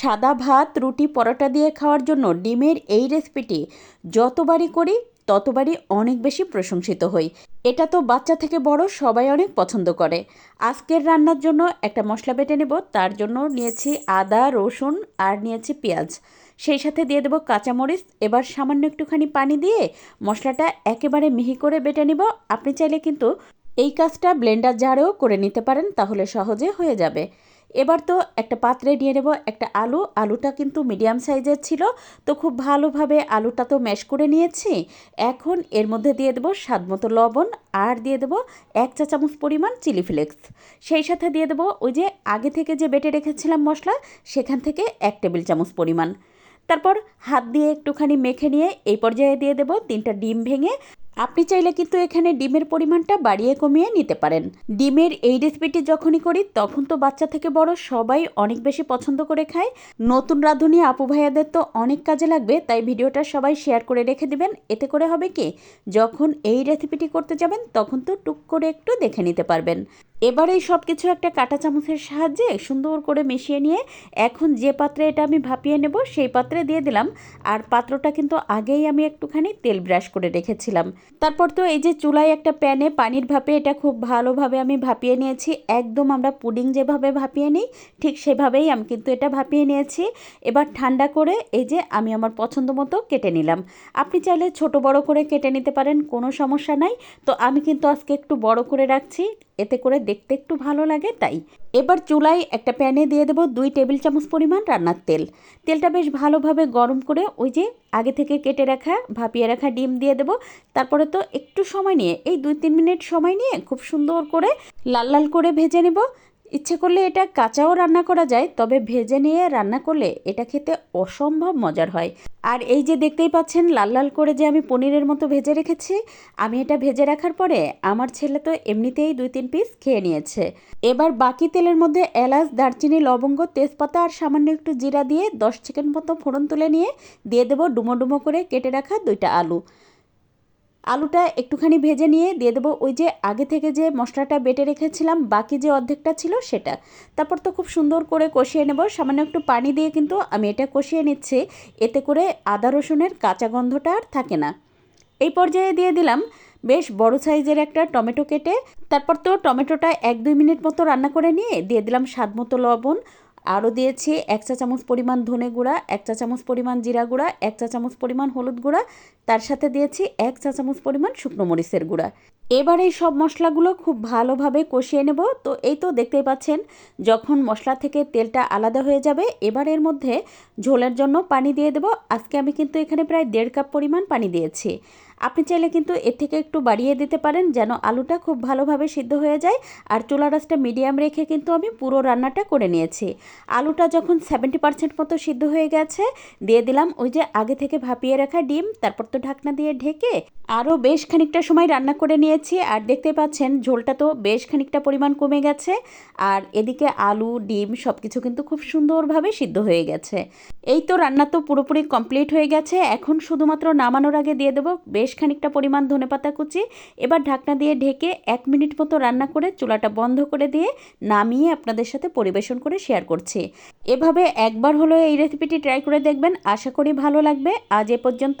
সাদা ভাত, রুটি, পরোটা দিয়ে খাওয়ার জন্য ডিমের এই রেসিপিটি যতবারই করি, ততবারই অনেক বেশি প্রশংসিত হই। এটা তো বাচ্চা থেকে বড় সবাই অনেক পছন্দ করে। আজকের রান্নার জন্য একটা মশলা বেটে নেব, তার জন্য নিয়েছি আদা, রসুন আর নিয়েছি পেঁয়াজ। সেই সাথে দিয়ে দেবো কাঁচামরিচ। এবার সামান্য একটুখানি পানি দিয়ে মশলাটা একেবারে মিহি করে বেটে নেব। আপনি চাইলে কিন্তু এই কাজটা ব্লেন্ডার জারেও করে নিতে পারেন, তাহলে সহজে হয়ে যাবে। এবার তো একটা পাত্রে নিয়ে নেব একটা আলু। আলুটা কিন্তু মিডিয়াম সাইজের ছিল, তো খুব ভালোভাবে আলুটা তো ম্যাশ করে নিয়েছি। এখন এর মধ্যে দিয়ে দেবো স্বাদ মতো লবণ আর দিয়ে দেবো এক চা চামচ পরিমাণ চিলি ফ্লেক্স। সেই সাথে দিয়ে দেবো ওই যে আগে থেকে যে বেটে রেখেছিলাম মশলা, সেখান থেকে এক টেবিল চামচ পরিমাণ। তারপর হাত দিয়ে একটুখানি মেখে নিয়ে এই পর্যায়ে দিয়ে দেবো তিনটা ডিম ভেঙে আপনি চাইলে কিন্তু এখানে ডিমের পরিমাণটা বাড়িয়ে কমিয়ে নিতে পারেন। ডিমের এই রেসিপিটি যখনই করি, তখন তো বাচ্চা থেকে বড় সবাই অনেক বেশি পছন্দ করে খায়। নতুন রাঁধুনি আপু ভাইয়াদের তো অনেক কাজে লাগবে, তাই ভিডিওটা সবাই শেয়ার করে রেখে দিবেন। এতে করে হবে কি, যখন এই রেসিপিটি করতে যাবেন, তখন তো টুক করে একটু দেখে নিতে পারবেন। এবার এই সব কিছু একটা কাঁটা চামচের সাহায্যে সুন্দর করে মিশিয়ে নিয়ে এখন যে পাত্রে এটা আমি ভাপিয়ে নেব, সেই পাত্রে দিয়ে দিলাম। আর পাত্রটা কিন্তু আগেই আমি একটুখানি তেল ব্রাশ করে রেখেছিলাম। তারপর তো এই যে চুলায় একটা প্যানে পানির ভাপে এটা খুব ভালোভাবে আমি ভাপিয়ে নিয়েছি। একদম আমরা পুডিং যেভাবে ভাপিয়ে নিই, ঠিক সেভাবেই আমি কিন্তু এটা ভাপিয়ে নিয়েছি। এবার ঠান্ডা করে এই যে আমি আমার পছন্দ মতো কেটে নিলাম। আপনি চাইলে ছোট বড় করে কেটে নিতে পারেন, কোনো সমস্যা নাই। তো আমি কিন্তু আজকে একটু বড় করে রাখছি। এতে করে দেখতে একটু ভালো লাগে, তাই এবার চুলায় একটা প্যানে দিয়ে দেবো দুই টেবিল চামচ পরিমাণ রান্নার তেল। তেলটা বেশ ভালোভাবে গরম করে ওই যে আগে থেকে কেটে রাখা, ভাপিয়ে রাখা ডিম দিয়ে দেবো। তারপরে তো একটু সময় নিয়ে, এই দুই তিন মিনিট সময় নিয়ে খুব সুন্দর করে লাল লাল করে ভেজে নেব। ইচ্ছে করলে এটা কাঁচাও রান্না করা যায়, তবে ভেজে নিয়ে রান্না করলে এটা খেতে অসম্ভব মজার হয়। আর এই যে দেখতেই পাচ্ছেন, লাল লাল করে যে আমি পনিরের মতো ভেজে রেখেছি, আমি এটা ভেজে রাখার পরে আমার ছেলে তো এমনিতেই দুই তিন পিস খেয়ে নিয়েছে। এবার বাকি তেলের মধ্যে এলাচ, দারচিনি, লবঙ্গ, তেজপাতা আর সামান্য একটু জিরা দিয়ে দশ চিকেন মতো ফোড়ন তুলে নিয়ে দিয়ে দেবো ডুমো ডুমো করে কেটে রাখা দুইটা আলু। আলুটা একটুখানি ভেজে নিয়ে দিয়ে দেবো ওই যে আগে থেকে যে মশলাটা বেটে রেখেছিলাম, বাকি যে অর্ধেকটা ছিল সেটা। তারপর তো খুব সুন্দর করে কষিয়ে নেব। সামান্য একটু পানি দিয়ে কিন্তু আমি এটা কষিয়ে নিচ্ছি। এতে করে আদা রসুনের কাঁচা গন্ধটা আর থাকে না। এই পর্যায়ে দিয়ে দিলাম বেশ বড় সাইজের একটা টমেটো কেটে। তারপর তো টমেটোটা এক দুই মিনিট মতো রান্না করে নিয়ে দিয়ে দিলাম স্বাদ মতো লবণ। আরও দিয়েছি এক চা চামচ পরিমাণ ধনে গুঁড়া, এক চা চামচ পরিমাণ জিরা গুঁড়া, এক চা চামচ পরিমাণ হলুদ গুঁড়া তার সাথে দিয়েছি এক চা চামচ পরিমাণ শুকনো মরিচের গুঁড়া। এবার এই সব মশলাগুলো খুব ভালোভাবে কষিয়ে নেব। তো এই তো দেখতেই পাচ্ছেন, যখন মশলা থেকে তেলটা আলাদা হয়ে যাবে, এবার এর মধ্যে ঝোলের জন্য পানি দিয়ে দেব। আজকে আমি কিন্তু এখানে প্রায় দেড় কাপ পরিমাণ পানি দিয়েছি। আপনি চাইলে কিন্তু এর থেকে একটু বাড়িয়ে দিতে পারেন যেন আলুটা খুব ভালোভাবে সিদ্ধ হয়ে যায়। আর চুলা রাসটা মিডিয়াম রেখে কিন্তু আমি পুরো রান্নাটা করে নিয়েছি। আলুটা যখন সেভেন্টি পার্সেন্ট মতো সিদ্ধ হয়ে গেছে, দিয়ে দিলাম ওই যে আগে থেকে ভাপিয়ে রাখা ডিম, তারপর তো ঢাকনা দিয়ে ঢেকে আরও বেশ খানিকটা সময় রান্না করে নিয়েছি। আর দেখতে পাচ্ছেন, ঝোলটা তো বেশ খানিকটা পরিমাণ কমে গেছে। আর এদিকে আলু, ডিম সব কিছু কিন্তু খুব সুন্দরভাবে সিদ্ধ হয়ে গেছে। এই তো রান্না তো পুরোপুরি কমপ্লিট হয়ে গেছে। এখন শুধুমাত্র নামানোর আগে দিয়ে দেবো বেশ খানিকটা পরিমাণ ধনেপাতা কুচি। এবার ঢাকনা দিয়ে ঢেকে এক মিনিট মতো রান্না করে চুলাটা বন্ধ করে দিয়ে নামিয়ে আপনাদের সাথে পরিবেশন করে শেয়ার করছি। এভাবে একবার হলো এই রেসিপিটি ট্রাই করে দেখবেন। আশা করি ভালো লাগবে। আজ এ পর্যন্ত